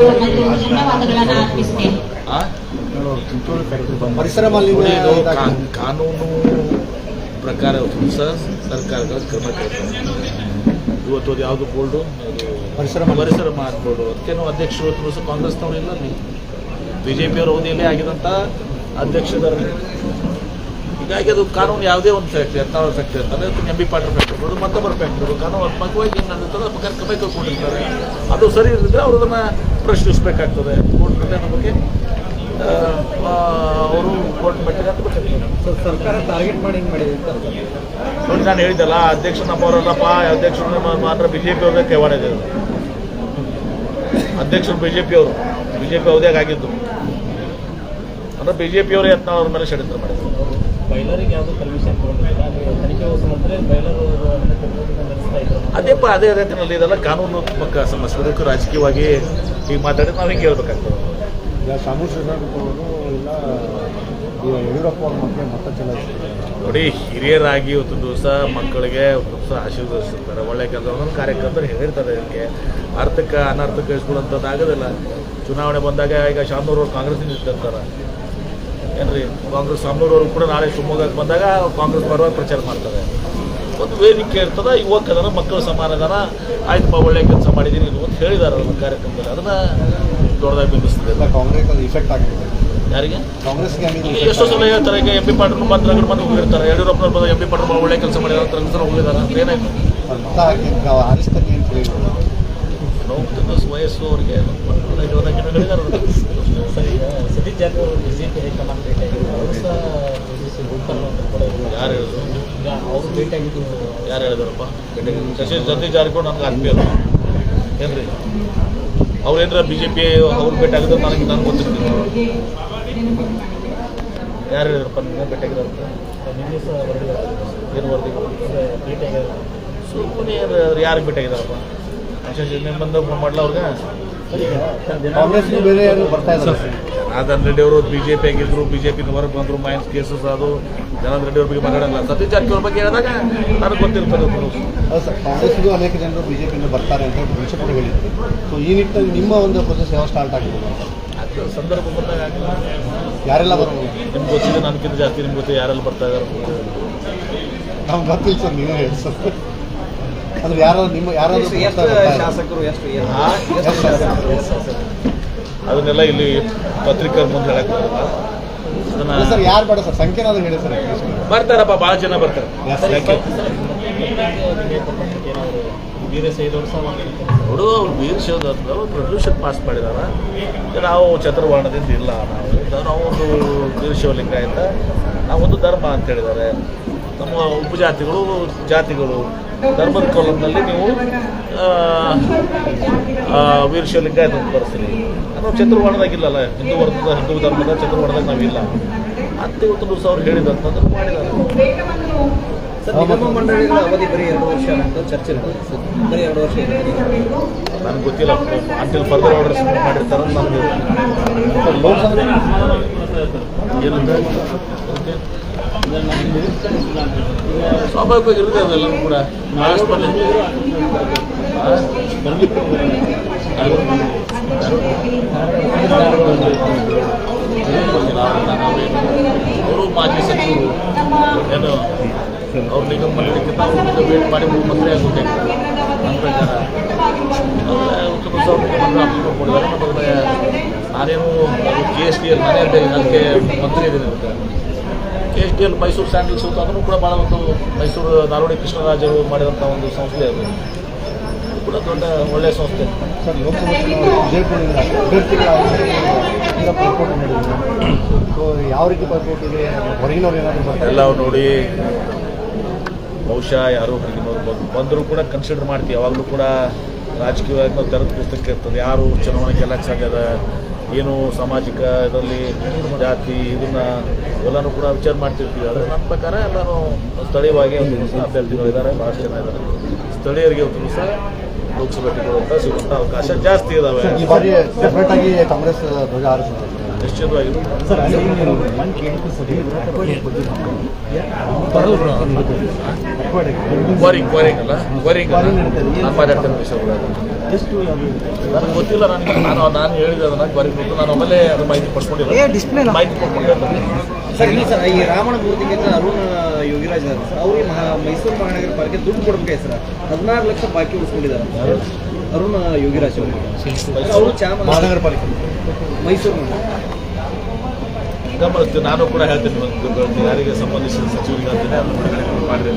ಧನ್ಯವಾದಗಳನ್ನು ಅರ್ಪಿಸ್ತೇನೆ? ಪರಿಸರ ಮಾಲಿನ್ಯ ಕಾನೂನು ಪ್ರಕಾರ ಸಹ ಸರ್ಕಾರಗಳ ಕ್ರಮ. ಇವತ್ತು ಅದು ಯಾವುದು ಬೋರ್ಡು ಪರಿಸರ. ಪರಿಸರ ಮಾನ್ ಅದಕ್ಕೇನು ಅದಕ್ಕೆ ನಾವು ಅಧ್ಯಕ್ಷರು ಇವತ್ತು ಸಹ ಕಾಂಗ್ರೆಸ್ನವರು ಇಲ್ಲ ಬಿ ಜೆ ಪಿಯವರ ಅವಧಿಯಲ್ಲೇ ಆಗಿದಂಥ ಅಧ್ಯಕ್ಷರು ಹೀಗಾಗಿ ಅದು ಕಾನೂನು ಯಾವುದೇ ಒಂದು ಫ್ಯಾಕ್ಟ್ರಿ ಹತ್ತಾರು ಫ್ಯಾಕ್ಟ್ರಿ ಅಂತಂದರೆ ಎಂ ಬಿ ಪಾಟ್ರ್ ಫ್ಯಾಕ್ಟ್ರಿ ಇರ್ಬೋದು ಮತ್ತೊಬ್ಬರ ಫ್ಯಾಕ್ಟ್ರಿ ಇರ್ಬೋದು. ಕಾನೂನಾತ್ಮಕವಾಗಿ ಏನು ಕರ್ಕಬೇಕು ಕೈಗೊಂಡಿರ್ತಾರೆ ಅದು ಸರಿ ಇರಿದ್ರೆ ಅವರು ಅದನ್ನು ಪ್ರಶ್ನಿಸಬೇಕಾಗ್ತದೆ. ಕೋರ್ಟ್ನಲ್ಲಿ ಅನ್ನೋ ಬಗ್ಗೆ ಅವರು ಕೋರ್ಟ್ ಮಟ್ಟಿಗೆ ಅಂತ ಸರ್ಕಾರ ಟಾರ್ಗೆಟ್ ಮಾಡಿ ಹಿಂಗೆ ಮಾಡಿದೆ. ನೋಡಿ ನಾನು ಹೇಳಿದ್ದಲ್ಲ ಅಧ್ಯಕ್ಷರು ನಮ್ಮವರಲ್ಲಪ್ಪ ಅಧ್ಯಕ್ಷರು ಮಾತ್ರ ಬಿ ಜೆ ಪಿ ಅವ್ರದ್ದೇ ಕೈವಾಡ ಇದೆ. ಅಧ್ಯಕ್ಷರು ಬಿ ಜೆ ಪಿ ಅವರು. ಬಿ ಜೆ ಪಿ ಅವಧಿಯಾಗಿದ್ದು ಅಂದ್ರೆ ಬಿ ಜೆ ಪಿ ಅವರೇ ಯತ್ನ ಅವ್ರ ಮೇಲೆ ಷಡ್ಯಂತ್ರ ಮಾಡಿದ್ರು. ಬೈಲರಿಗೆ ಯಾವುದು ಪರ್ಮಿಷನ್ ತನಿಖೆ ಬೈಲರ್ ಅದೇಪ್ಪ ಅದೇ ರೀತಿಯಲ್ಲಿ ಇದೆಲ್ಲ ಕಾನೂನಾತ್ಮಕ ಸಮಸ್ಯೆ ಅದಕ್ಕೂ ರಾಜಕೀಯವಾಗಿ ಈಗ ಮಾತಾಡಿದ್ರೆ ನಾವು ಹಿಂಗೆ ಹೇಳ್ಬೇಕಾಗ್ತದೆ ಈಗ ಶಾಮು ಶ್ರೀರಾಮ್ ಇಲ್ಲ. ಈಗ ಯಡಿಯೂರಪ್ಪ ಅವ್ರ ಮಕ್ಕಳು ಮತ ಚಲಾಯಿಸ್ತಾರೆ. ನೋಡಿ ಹಿರಿಯರಾಗಿ ಒಂದು ದಿವಸ ಮಕ್ಕಳಿಗೆ ಒಂದು ದಿವಸ ಆಶೀರ್ವದಿಸ್ತಾರೆ. ಒಳ್ಳೆ ಕೆಲಸ ಒಂದೊಂದು ಕಾರ್ಯಕರ್ತರು ಹೇಳಿರ್ತಾರೆ ಇದಕ್ಕೆ. ಅರ್ಥಕ್ಕೆ ಅನರ್ಥಕ್ಕೆ ಇಸ್ಕೊಳ್ಳೋಂಥದ್ದು ಆಗೋದಿಲ್ಲ. ಚುನಾವಣೆ ಬಂದಾಗ ಈಗ ಶಾಮನೂರವ್ರು ಕಾಂಗ್ರೆಸ್ನಿಂದ ನಿಂತಿರ್ತಾರೆ ಏನ್ರಿ ಕಾಂಗ್ರೆಸ್ ಶಾಮನೂರವ್ರು ಕೂಡ ನಾಳೆ ಶಿವಮೊಗ್ಗಕ್ಕೆ ಬಂದಾಗ ಕಾಂಗ್ರೆಸ್ ಪರವಾಗಿ ಪ್ರಚಾರ ಮಾಡ್ತಾರೆ. ಒಂದು ವೇದಿಕೆ ಇರ್ತದೆ ಯುವಕ ಅದರ ಮಕ್ಕಳು ಸಮಾನ ಅದಾರ ಆಯ್ತಪ್ಪ ಒಳ್ಳೆ ಕೆಲಸ ಮಾಡಿದ್ದೀನಿ ಇದು ಅಂತ ಹೇಳಿದಾರೆ ನಮ್ಮ ಕಾರ್ಯಕ್ರಮದಲ್ಲಿ. ಅದನ್ನು ದೊಡ್ಡದಾಗಿ ಬಿಂಬಿಸ್ತದೆ. ಕಾಂಗ್ರೆಸ್ ಅದು ಇಫೆಕ್ಟ್ ಆಗಿದೆ. ಯಾರಿಗೆ? ಎಷ್ಟೋ ಸಲ ಹೇಳ್ತಾರೆ ಈಗ ಎಂ ಪಿ ಪಾಟೀಲ್ ಬಂದು ರಗಡ್ ಬಂದು ಹೋಗಿರ್ತಾರೆ ಯಡಿಯೂರಪ್ಪನವ್ರು ಬಂದ ಎಂ ಪಿ ಪಾಟೀಲ್ ಒಳ್ಳೆ ಕೆಲಸ ಮಾಡಿದಾರೆ ಅಂತ ಸಲ ಹೋಗಿದ್ದಾರೆ ಅಂತ ಏನಾಯ್ತು? ವಯಸ್ಸು ಅವ್ರಿಗೆ ಬಿಜೆಪಿ ಹೈಕಮಾಂಡ್ ಭೇಟಿಯಾಗಿದ್ರು ಅವರು ಸಹ ಬಿಜೆಪಿ ಹೋಗ್ತಾರೆ ಅಂತ ಕೂಡ ಯಾರು ಹೇಳಿದ್ರು? ಈಗ ಅವರು ಭೇಟಿಯಾಗಿದ್ದು ಯಾರು ಹೇಳಿದಾರಪ್ಪ? ಶಶಿ ಸತೀಶ್ ಜಾರಕಿಹೊಳಿ ನನಗೆ ಆತ್ಮೀಯರು ಏನ್ರಿ? ಅವ್ರು ಏನಾರ ಬಿ ಜೆ ಪಿ ಅವ್ರು ಭೇಟಿ ಆಗಿದ್ರು ನನಗೆ ನನಗೆ ಗೊತ್ತಿರ್ತೀನಿ ಯಾರು ಹೇಳಿದ್ರಪ್ಪ ನಿಮಗೆ ಭೇಟಿ ಆಗಿದಾರಂತ ನಿನ್ನೆ ಸಹ ವರದಿಗಳು ಏನು ವರದಿಗಳು ಅಂದ್ರೆ ಭೇಟಿಯಾಗಿದ್ರು ಸುಮ್ಮನೆ ಯಾರಿಗೆ ಭೇಟಿ ಆಗಿದಾರಪ್ಪ ಶಶಿ ನಿಮ್ಮ ಬಂದು ಮಾಡಲ ಅವ್ರಿಗೆ? ಕಾಂಗ್ರೆಸ್ಗೂ ಬೇರೆ ಯಾರು ಬರ್ತಾ ಇದ್ದಾರೆ? ನಾದನ್ ರೆಡ್ಡಿ ಅವರು ಬಿ ಜೆ ಪಿ ಆಗಿದ್ರು ಬಿ ಜೆ ಹೊರಗೆ ಬಂದರು ಮೈನ್ಸ್ ಕೇಸಸ್ ಅದು ಜನಾರ್ದನ್ ರೆಡ್ಡಿ ಅವ್ರ ಬಗ್ಗೆ ಮಾತಾಡಲ್ಲ. ಸತೀಶ್ ಜಾರಕಿಹೊಳಿ ಬಗ್ಗೆ ಹೇಳಿದಾಗ ನನಗೆ ಗೊತ್ತಿರ್ತದೆ ಕಾಂಗ್ರೆಸ್ಗೂ ಅನೇಕ ಜನರು ಬಿಜೆಪಿಯಿಂದ ಬರ್ತಾರೆ ಅಂತ ಪ್ರಿನ್ಸಿಪಲ್ ಹೇಳಿದ್ರು ಸೊ ಈ ನಿಟ್ಟಿನಲ್ಲಿ ನಿಮ್ಮ ಒಂದು ಪ್ರೊಸೆಸ್ ಯಾವ ಸ್ಟಾರ್ಟ್ ಆಗಿದೆ? ಸಂದರ್ಭ ಬಂದಾಗ ಯಾರೆಲ್ಲ ಬರ್ತಾರೆ ನಿಮ್ಗೆ ಗೊತ್ತಿದೆ ನನಗಿಂತ ಜಾಸ್ತಿ ನಿಮ್ಗೆ ಗೊತ್ತಿದೆ ಯಾರೆಲ್ಲ ಬರ್ತಾ ಇದ್ದಾರೆ ನಮ್ಗೆ ಗೊತ್ತಿಲ್ಲ ಸರ್ ನೀವೇ ಹೇಳಿ ಸರ್. ಅಂದ್ರೆ ಯಾರು ನಿಮ್ಮ ಯಾರು ಶಾಸಕರು ಎಷ್ಟು ಆ? ಎಷ್ಟು ಶಾಸಕರು? ಅದನ್ನೆಲ್ಲ ಇಲ್ಲಿ ಪತ್ರಿಕರ ಮುಂದೆ ಹೇಳಕ್ ಬರಲ್ಲ. ಅದನ್ನ ಸರ್ ಯಾರು ಬೇಡ ಸರ್? ಸಂಖ್ಯೆನಾದ್ರೂ ಹೇಳಿ ಸರ್ ಬರ್ತಾರಪ್ಪ ಭಾಳ ಜನ ಬರ್ತಾರೆ. ಅವ್ರು ವೀರ್ ಶಿವದತ್ತ ಪಾಸ್ ಮಾಡಿದಾರ. ನಾವು ಚತುರ್ವರ್ಣದಿಂದ ಇಲ್ಲ ನಾವು ನಾವು ಒಂದು ವೀರ ಶಿವಲಿಂಗಾಯತ ನಾವೊಂದು ಧರ್ಮ ಅಂತ ಹೇಳಿದ್ದಾರೆ. ನಮ್ಮ ಉಪಜಾತಿಗಳು ಜಾತಿಗಳು. ಧರ್ಮದ ಕಾಲಂನಲ್ಲಿ ನೀವು ಆ, ಆ, ವೀರ ಬರ್ತೀರಿ ನಾವು ಚತುರ್ವಾಣದಾಗಿಲ್ಲಲ್ಲ ಹಿಂದೂ ವರ್ಗದ ಹಿಂದೂ ಧರ್ಮದ ಚತುರ್ವಾಣದಾಗ ನಾವಿಲ್ಲ. ಅಂತ ಇವತ್ತು ದಿವಸ ಅವ್ರು ಹೇಳಿದಂತಂದ್ರೆ ಮಾಡಿದ್ದಾರೆ. ಮಂಡಳಿಗಳ ಅವಧಿ ಎರಡು ವರ್ಷ ಚರ್ಚೆ ಬರೀ ಎರಡು ವರ್ಷ ನನಗೆ ಗೊತ್ತಿಲ್ಲ. ಅಂಟಿಲ್ ಫರ್ದರ್ ಆರ್ಡರ್ಸ್ ಮಾಡಿರ್ತಾರೆ ನನಗೆ ಲೋಕಸಭೆ ಅದಕ್ಕೆ ಸ್ವಾಭಾವಿಕವಾಗಿ ಇರುತ್ತೆ ಅದೆಲ್ಲ ಕೂಡ? ಅವರು ಮಾಜಿ ಸಚಿವರು. ಏನು? ಅವ್ರು ನಿಗಮ ಮಂಡಳಿಕ್ಕಿಂತ ತಾವು ವೇಟ್ ಮಾಡಿ ಮಂತ್ರಿ ಆಗಬೇಕಾಗಿತ್ತು ನನ್ನ ಪ್ರಕಾರ. ಮತ್ತೆ ನಾನೇನು ಜಿ ಎಸ್ ಟಿ ಎಲ್ ನಾನೇ ಅದೇ ಅದಕ್ಕೆ ಮಂತ್ರಿ ಇದ್ದೀನಿ K S D L Mysore sandal ಸೂತ್ ಅದನ್ನು ಕೂಡ ಭಾಳ ಒಂದು ಮೈಸೂರು ನಾಲ್ವಡಿ ಕೃಷ್ಣರಾಜರು ಮಾಡಿದಂಥ ಒಂದು ಸಂಸ್ಥೆ ಅದು. ಕೂಡ ದೊಡ್ಡ ಒಳ್ಳೆಯ ಸಂಸ್ಥೆ. ಸರ್ ಯಾವ ರೀತಿ ಪೈಪೋಟಿ ಇದೆ ಹೊರಗಿನವ್ರು ಏನಾದರೂ ಎಲ್ಲ ನೋಡಿ ಬಹುಶಃ ಯಾರು ಹೊರಗಿನವ್ರು ಬಂದು ಬಂದರೂ ಕೂಡ ಕನ್ಸಿಡರ್ ಮಾಡ್ತೀವಿ. ಯಾವಾಗಲೂ ಕೂಡ ರಾಜಕೀಯವಾಗಿ ನಾವು ತೆರೆದ ಪುಸ್ತಕ ಇರ್ತದೆ. ಯಾರು ಚುನಾವಣೆಗೆಲ್ಲ ಚೆನ್ನಾಗದ ಏನು ಸಾಮಾಜಿಕ ಇದರಲ್ಲಿ ಜಾತಿ ಇದನ್ನ ಎಲ್ಲನೂ ಕೂಡ ವಿಚಾರ ಮಾಡ್ತಿರ್ತೀವಿ. ಆದರೆ ನನ್ನ ಪ್ರಕಾರ ಎಲ್ಲರೂ ಸ್ಥಳೀಯವಾಗಿ ಒಂದು ದಿವಸ ಅಭ್ಯರ್ಥಿಗಳಿದ್ದಾರೆ ಭಾಳಷ್ಟು ಜನ ಇದ್ದಾರೆ. ಸ್ಥಳೀಯರಿಗೆ ಒಂದು ದಿವಸ ಲೋಕಸಭೆ ಟಿಕೆಟ್ ಸಿಗುವಂಥ ಅವಕಾಶ ಜಾಸ್ತಿ ಇದಾವೆ. ಕಾಂಗ್ರೆಸ್ ಧ್ವಜ ನಿಶ್ಚಿತವಾಗಿ. ಬರೋ. ವರಿಂಗ್ ವರಿಂಗ್ ಅಲ್ಲ ವರಿಂಗ್ ಅಲ್ಲ ನಾನು ಮಾತಾಡ್ತೇನೆ ವಿಷಯ ಎಷ್ಟು ನನಗೆ ಗೊತ್ತಿಲ್ಲ ನನಗೆ ನಾನು ನಾನು ಹೇಳಿದೆ ಅದನ್ನ ಬರೀಬೇಕು ನಾನು ಆಮೇಲೆ ಅದು ಮಾಹಿತಿ ಪಡ್ಕೊಂಡಿಲ್ಲ. ಮಾಹಿತಿ ಪಡ್ಕೊಂಡೆ ಸರ್ ಇಲ್ಲ ಸರ್ ಈ ರಾಮನ ಮೂರ್ತಿಗಿಂತ ಅರುಣ್ ಯೋಗಿರಾಜ್ ಸರ್ ಅವ್ರಿಗೆ ಮಹಾ ಮೈಸೂರು ಮಹಾನಗರ ಪಾಲಿಕೆ ದುಡ್ಡು ಕೊಡ್ಬೇಕು ಸರ್. ಹದಿನಾರು ಲಕ್ಷ ಬಾಕಿ ಉಳಿಸ್ಕೊಂಡಿದ್ದಾರೆ ಅರುಣ ಯೋಗಿರಾಜ್ ಅವರು. ಅವರು ಚಾಮ ಮಹಾನಗರ ಪಾಲಿಕೆ. ಮೈಸೂರು ಮಹಾನಗರ. ನಾನು ಕೂಡ ಹೇಳ್ತೀನಿ ಒಂದು ಯಾರಿಗೆ ಸಂಬಂಧಿಸಿದ ಸಚಿವರಿಗೆ ಹೇಳ್ತೀನಿ ಅದನ್ನು ಬಿಡುಗಡೆ ಮಾಡಿದೆ